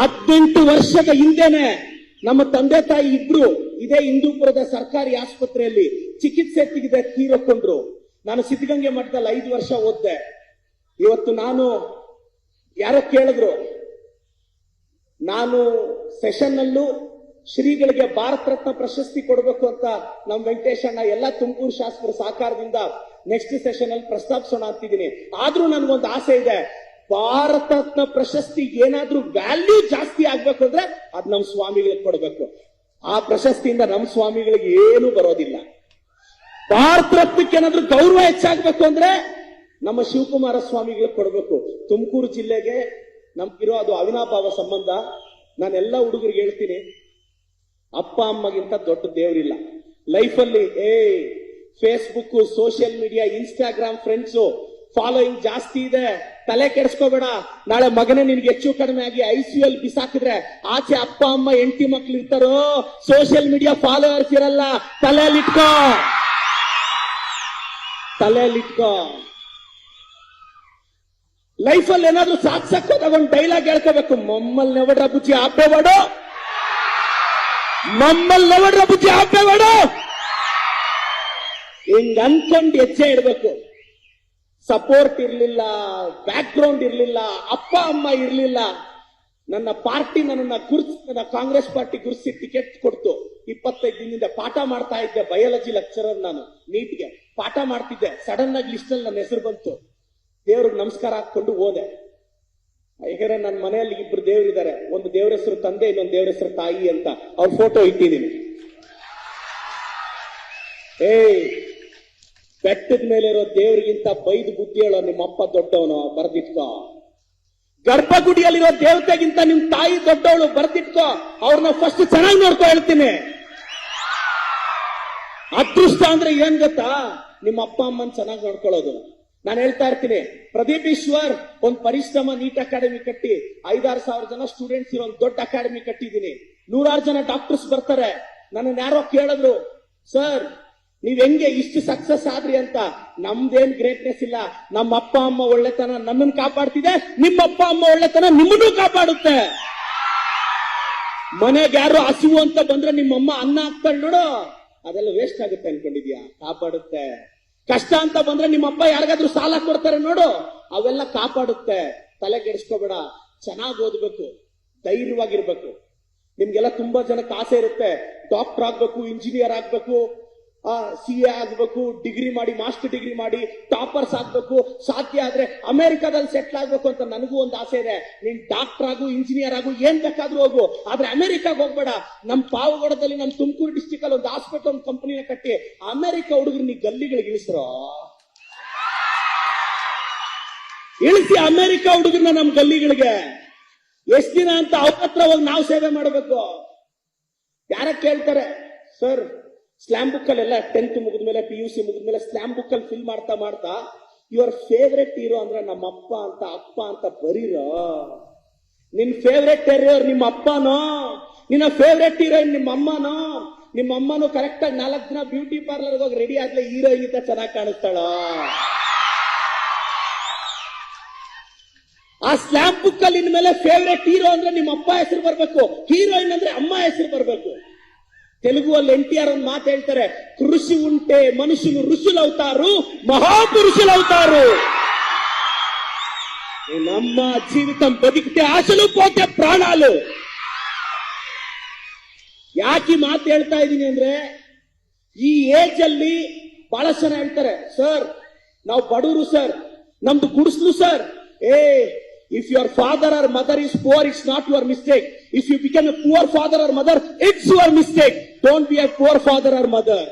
ಹದಿನೆಂಟು ವರ್ಷದ ಹಿಂದೆನೆ ನಮ್ಮ ತಂದೆ ತಾಯಿ ಇಬ್ರು ಇದೇ ಹಿಂದೂಪುರದ ಸರ್ಕಾರಿ ಆಸ್ಪತ್ರೆಯಲ್ಲಿ ಚಿಕಿತ್ಸೆ ತೆಗೆದ ತೀರಕೊಂಡ್ರು. ನಾನು ಸಿದ್ಧಗಂಗೆ ಮಠದಲ್ಲಿ ಐದು ವರ್ಷ ಓದ್ದೆ. ಇವತ್ತು ನಾನು ಯಾರೋ ಕೇಳಿದ್ರು, ನಾನು ಸೆಷನ್ ಅಲ್ಲೂ ಶ್ರೀಗಳಿಗೆ ಭಾರತ ರತ್ನ ಪ್ರಶಸ್ತಿ ಕೊಡಬೇಕು ಅಂತ ನಮ್ಮ ವೆಂಕಟೇಶಣ್ಣ ಎಲ್ಲ ತುಮಕೂರು ಶಾಸಕರ ಸಹಕಾರದಿಂದ ನೆಕ್ಸ್ಟ್ ಸೆಷನ್ ಅಲ್ಲಿ ಪ್ರಸ್ತಾಪಿಸೋಣ ಅಂತಿದ್ದೀನಿ. ಆದ್ರೂ ನನ್ಗೊಂದು ಆಸೆ ಇದೆ ಭಾರತ ರತ್ನ ಪ್ರಶಸ್ತಿ ಏನಾದ್ರೂ ವ್ಯಾಲ್ಯೂ ಜಾಸ್ತಿ ಆಗ್ಬೇಕು ಅಂದ್ರೆ ಅದ್ ನಮ್ ಸ್ವಾಮಿಗಳಿಗೆ ಕೊಡಬೇಕು. ಆ ಪ್ರಶಸ್ತಿಯಿಂದ ನಮ್ ಸ್ವಾಮಿಗಳಿಗೆ ಏನು ಬರೋದಿಲ್ಲ. ಭಾರತ ರತ್ನಕ್ಕೆ ಏನಾದ್ರೂ ಗೌರವ ಹೆಚ್ಚಾಗ್ಬೇಕು ಅಂದ್ರೆ ನಮ್ಮ ಶಿವಕುಮಾರ ಸ್ವಾಮಿಗಳಿಗೆ ಕೊಡಬೇಕು. ತುಮಕೂರು ಜಿಲ್ಲೆಗೆ ನಮ್ಗಿರೋ ಅದು ಅವಿನಾಭಾವ ಸಂಬಂಧ. ನಾನೆಲ್ಲ ಹುಡುಗರಿಗೆ ಹೇಳ್ತೀನಿ. ಅಪ್ಪ, ಅಮ್ಮಗಿಂತ ದೊಡ್ಡ ದೇವರಿಲ್ಲ. ಲೈಫಲ್ಲಿ ಏ Facebook social media Instagram friends following ಜಾಸ್ತಿ ಇದೆ. ತಲೆ ಕೆಡಿಸ್ಕೋಬೇಡ. ನಾಳೆ ಮಗನೇ ನಿನ್ಗೆ ಹೆಚ್ಚು ಕಡಿಮೆ ಆಗಿ ಐ ಸಿ ಎಲ್ ಬಿಸಾಕಿದ್ರೆ ಆಚೆ ಅಪ್ಪ, ಅಮ್ಮ ಎಂಟಿ ಮಕ್ಳು ಇರ್ತಾರೋ? ಸೋಷಿಯಲ್ ಮೀಡಿಯಾ ಫಾಲೋವರ್ಸ್ ಇರಲ್ಲ. ತಲೆಯಲ್ಲಿಟ್ಕೋ ತಲೆಯಲ್ಲಿಟ್ಕೋ ಲೈಫಲ್ಲಿ ಏನಾದ್ರೂ ಸಾಕ್ಸಕ್ ತಗೊಂಡ್ ಡೈಲಾಗ್ ಹೇಳ್ಕೋಬೇಕು. ಮಮ್ಮಲ್ ನೆವಡ್ರ ಬುಜ್ಜಿ ಆಪೇಬೇಡು ಮಮ್ಮಲ್ ನೆವಡ್ರ ಬುಜ್ಜಿ ಆಪೇಬೇಡು ಹಿಂಗ್ ಅನ್ಕೊಂಡು ಹೆಜ್ಜೆ ಇಡ್ಬೇಕು. ಸಪೋರ್ಟ್ ಇರಲಿಲ್ಲ ಬ್ಯಾಕ್ ಗ್ರೌಂಡ್ ಇರ್ಲಿಲ್ಲ, ಅಪ್ಪ, ಅಮ್ಮ ಇರಲಿಲ್ಲ. ನನ್ನ ಪಾರ್ಟಿ ನನ್ನನ್ನ ಗುರ್ಸ್, ನನ್ನ ಕಾಂಗ್ರೆಸ್ ಪಾರ್ಟಿ ಗುರ್ಸಿ ಟಿಕೆಟ್ ಕೊಡ್ತು. ಇಪ್ಪತ್ತೈದು ದಿನದಿಂದ ಪಾಠ ಮಾಡ್ತಾ ಇದ್ದೆ ಬಯಾಲಜಿ ಲೆಕ್ಚರರ್ ನಾನು ನೀಟ್ಗೆ ಪಾಠ ಮಾಡ್ತಿದ್ದೆ. ಸಡನ್ ಆಗಿ ಲಿಸ್ಟ್ ನನ್ನ ಹೆಸರು ಬಂತು. ದೇವ್ರಿಗೆ ನಮಸ್ಕಾರ ಹಾಕೊಂಡು ಹೋದೆ. ಯಾಕಂದ್ರೆ ನನ್ನ ಮನೆಯಲ್ಲಿ ಇಬ್ರು ದೇವರಿದ್ದಾರೆ ಒಂದು ದೇವ್ರ ಹೆಸರು ತಂದೆ, ಇನ್ನೊಂದು ದೇವ್ರ ಹೆಸರು ತಾಯಿ ಅಂತ. ಅವ್ರ ಫೋಟೋ ಇಟ್ಟಿದ್ದೀನಿ ಏಯ್! ಬೆಟ್ಟದ ಮೇಲೆ ಇರೋ ದೇವ್ರಿಗಿಂತ ಬೈದು ಬುದ್ಧಿ ಹೇಳೋ ನಿಮ್ಮ ಅಪ್ಪ ದೊಡ್ಡವನು ಬರ್ದಿಟ್ಕೋ. ಗರ್ಭಗುಡಿಯಲ್ಲಿರೋ ದೇವತೆಗಿಂತ ನಿಮ್ ತಾಯಿ ದೊಡ್ಡವಳು ಬರ್ದಿಟ್ಕೋ. ಅವ್ರನ್ನ ಫಸ್ಟ್ ಚೆನ್ನಾಗಿ ನೋಡ್ಕೊ ಹೇಳ್ತೀನಿ. ಅದೃಷ್ಟ ಅಂದ್ರೆ ಏನ್ ಗೊತ್ತಾ? ನಿಮ್ಮ ಅಪ್ಪ ಅಮ್ಮನ್ ಚೆನ್ನಾಗಿ ನೋಡ್ಕೊಳ್ಳೋದು. ನಾನು ಹೇಳ್ತಾ ಇರ್ತೀನಿ, ಪ್ರದೀಪ್ ಈಶ್ವರ್ ಒಂದ್ ಪರಿಶ್ರಮ ನೀಟ್ ಅಕಾಡೆಮಿ ಕಟ್ಟಿ, ಐದಾರು ಸಾವಿರ ಜನ ಸ್ಟೂಡೆಂಟ್ಸ್ ಇರೋ ದೊಡ್ಡ ಅಕಾಡೆಮಿ ಕಟ್ಟಿದೀನಿ ನೂರಾರು ಜನ ಡಾಕ್ಟರ್ಸ್ ಬರ್ತಾರೆ. ನನ್ನ ಯಾರೋ ಕೇಳಿದ್ರು, ಸರ್ ನೀವ್ ಹೆಂಗೆ ಇಷ್ಟು ಸಕ್ಸಸ್ ಆದ್ರಿ ಅಂತ? ನಮ್ದೇನ್ ಗ್ರೇಟ್ನೆಸ್ ಇಲ್ಲ. ನಮ್ಮ ಅಪ್ಪ, ಅಮ್ಮ ಒಳ್ಳೆತನ ನನ್ನನ್ನು ಕಾಪಾಡ್ತಿದೆ. ನಿಮ್ಮ ಅಪ್ಪ, ಅಮ್ಮ ಒಳ್ಳೆತನ ನಿಮ್ಮನ್ನು ಕಾಪಾಡುತ್ತೆ. ಮನೆಗೆ ಯಾರು ಹಸಿವು ಅಂತ ಬಂದ್ರೆ ನಿಮ್ಮಮ್ಮ ಅನ್ನ ಹಾಕ್ತಾಳೆ ನೋಡು. ಅದೆಲ್ಲ ವೇಸ್ಟ್ ಆಗುತ್ತೆ ಅನ್ಕೊಂಡಿದ್ಯಾ? ಕಾಪಾಡುತ್ತೆ. ಕಷ್ಟ ಅಂತ ಬಂದ್ರೆ ನಿಮ್ಮಪ್ಪ ಯಾರಿಗಾದ್ರೂ ಸಾಲ ಕೊಡ್ತಾರೆ ನೋಡು. ಅವೆಲ್ಲ ಕಾಪಾಡುತ್ತೆ. ತಲೆ ಕೆಡಿಸ್ಕೋಬೇಡ. ಚೆನ್ನಾಗಿ ಓದ್ಬೇಕು. ಧೈರ್ಯವಾಗಿರ್ಬೇಕು. ನಿಮ್ಗೆಲ್ಲ ತುಂಬಾ ಜನಕ್ಕೆ ಆಸೆ ಇರುತ್ತೆ. ಡಾಕ್ಟರ್ ಆಗ್ಬೇಕು ಇಂಜಿನಿಯರ್ ಆಗ್ಬೇಕು. ಸಿ ಎ ಆಗ್ಬೇಕು ಡಿಗ್ರಿ ಮಾಡಿ ಮಾಸ್ಟರ್ ಡಿಗ್ರಿ ಮಾಡಿ ಟಾಪರ್ಸ್ ಆಗ್ಬೇಕು, ಸಾಧ್ಯ ಆದ್ರೆ ಅಮೆರಿಕಾದಲ್ಲಿ ಸೆಟ್ಲ್ ಆಗ್ಬೇಕು ಅಂತ ನನಗೂ ಒಂದು ಆಸೆ ಇದೆ. ನೀನ್ ಡಾಕ್ಟರ್ ಆಗು ಇಂಜಿನಿಯರ್ ಆಗು, ಏನ್ ಬೇಕಾದ್ರೂ ಹೋಗು. ಆದ್ರೆ ಅಮೆರಿಕಾಗ ಹೋಗ್ಬೇಡ. ನಮ್ ಪಾವಗಡದಲ್ಲಿ, ನಮ್ ತುಮಕೂರು ಡಿಸ್ಟಿಕ್ ಅಲ್ಲಿ ಒಂದು ಹಾಸ್ಪಿಟಲ್ ಒಂದು ಕಂಪನಿನ ಕಟ್ಟಿ ಅಮೆರಿಕ ಹುಡುಗರು ನೀ ಗಲ್ಲಿಗಳಿಗೆ ಇಳಿಸ್ರೋ? ಇಳಿಸಿ ಅಮೆರಿಕ ಹುಡುಗರನ್ನ ನಮ್ ಗಲ್ಲಿಗಳಿಗೆ. ಎಷ್ಟ್ ದಿನ ಅಂತ ಅವ್ರ ಹತ್ರ ಹೋಗಿ ನಾವು ಸೇವೆ ಮಾಡಬೇಕು. ಯಾರ ಕೇಳ್ತಾರೆ? ಸರ್ ಸ್ಲಾಮ್ ಬುಕ್ ಅಲ್ಲೆಲ್ಲ ಟೆಂತ್ ಮುಗಿದ್ಮೇಲೆ ಪಿ ಯು ಸಿ ಮುಗಿದ್ಮೇಲೆ ಸ್ಲಾಮ್ ಬುಕ್ ಅಲ್ಲಿ ಫಿಲ್ ಮಾಡ್ತಾ ಮಾಡ್ತಾ ಯುವರ್ ಫೇವ್ರೆಟ್ ಹೀರೋ ಅಂದ್ರೆ ನಮ್ಮ ಅಪ್ಪ ಅಂತ ಅಪ್ಪ ಅಂತ ಬರೀರೋ? ನಿನ್ ಫೇವ್ರೆಟ್ ಹೀರೋ ನಿಮ್ಮ ಅಪ್ಪನೋ? ನಿನ್ನ ಫೇವ್ರೆಟ್ ಹೀರೋಯಿನ್ ನಿಮ್ಮ ಅಮ್ಮನೋ? ನಿಮ್ಮ ಅಮ್ಮನು ಕರೆಕ್ಟ್ ಆಗಿ ನಾಲ್ಕು ದಿನ ಬ್ಯೂಟಿ ಪಾರ್ಲರ್ ಹೋಗಿ ರೆಡಿ ಆದ್ಲೆ ಹೀರೋಯಿನ್ ಅಂತ ಚೆನ್ನಾಗಿ ಕಾಣಿಸ್ತಾಳ? ಆ ಸ್ಲಾಮ್ ಬುಕ್ ಅಲ್ಲಿ ಇನ್ಮೇಲೆ ಫೇವ್ರೆಟ್ ಹೀರೋ ಅಂದ್ರೆ ನಿಮ್ಮ ಅಪ್ಪ ಹೆಸರು ಬರ್ಬೇಕು. ಹೀರೋಯಿನ್ ಅಂದ್ರೆ ಅಮ್ಮ ಹೆಸರು ಬರ್ಬೇಕು. ತೆಲುಗು ಅಲ್ಲಿ ಎನ್ ಟಿ ಆರ್ ಒಂದು ಮಾತು ಹೇಳ್ತಾರೆ, ಕೃಷಿ ಉಂಟೆ, ಮನುಷ್ಯನು ಋಷುಲವುತ್ತಾರು ಮಹಾಪುರುಷುಲವುತ್ತಾರು ನಮ್ಮ ಜೀವಿತ ಬದುಕಿದೆ ಆಸಲು ಕೋಟೆ ಪ್ರಾಣಾಲು. ಯಾಕೆ ಮಾತು ಹೇಳ್ತಾ ಇದ್ದೀನಿ ಅಂದ್ರೆ, ಈ ಏಜ್ ಅಲ್ಲಿ ಬಹಳಷ್ಟು ಜನ ಹೇಳ್ತಾರೆ, ಸರ್, ನಾವು ಬಡವರು ಸರ್, ನಮ್ದು ಗುಡಿಸ್ಲು ಸರ್. ಏ If your father or mother is poor, it's not your mistake. If you become a poor father or mother, it's your mistake. Don't be a poor father or mother.